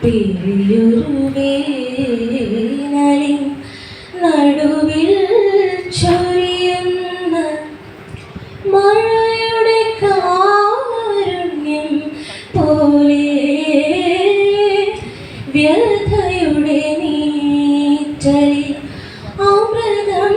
പെരിയൊരു വേനലിൻ നടുവിൽ ചൊരിയുന്ന മഴയുടെ കാരുണ്യം പോലെ വ്യഥയുടെ നീറ്റലിൽ അമൃതം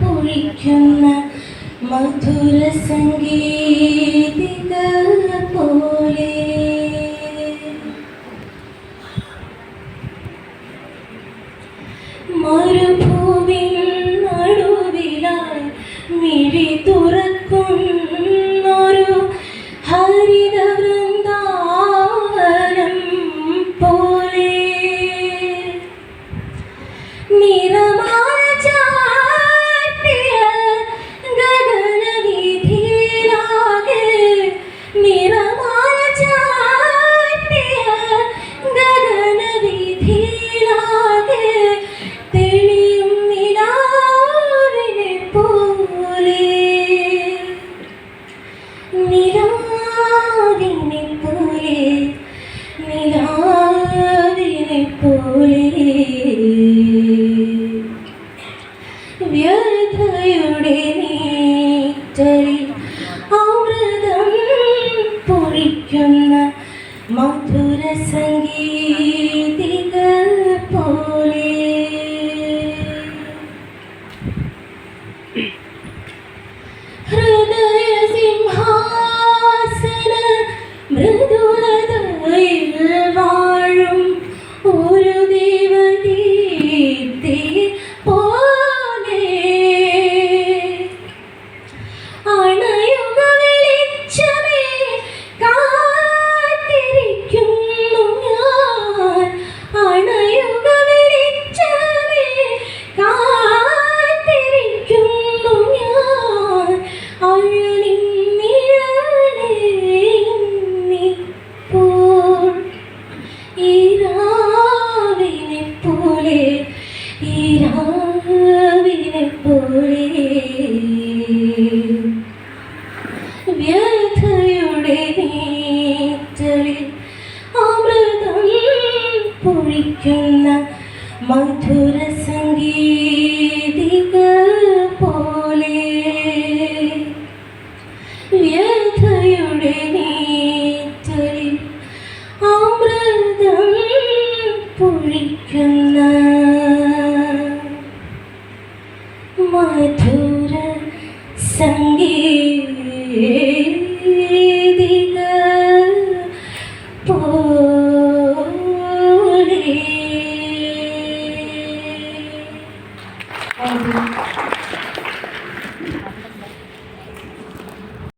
പൊഴിക്കുന്ന മധുര സംഗീതിക പോലെ നടുവിലായി മിഴി നീറ്റലിൽ അമൃതം പൊറിക്കുന്ന മധുര സംഗീതികൾ പോലെ. ഹൃദയ സിംഹാസന മൃദുലതയിൽ വ്യഥയുടെ നീറ്റലിൽ അമൃതം പൊഴിക്കുന്ന മധുര സംഗീതിക പോലെ വ്യഥയുടെ നീറ്റലിൽ Thank you.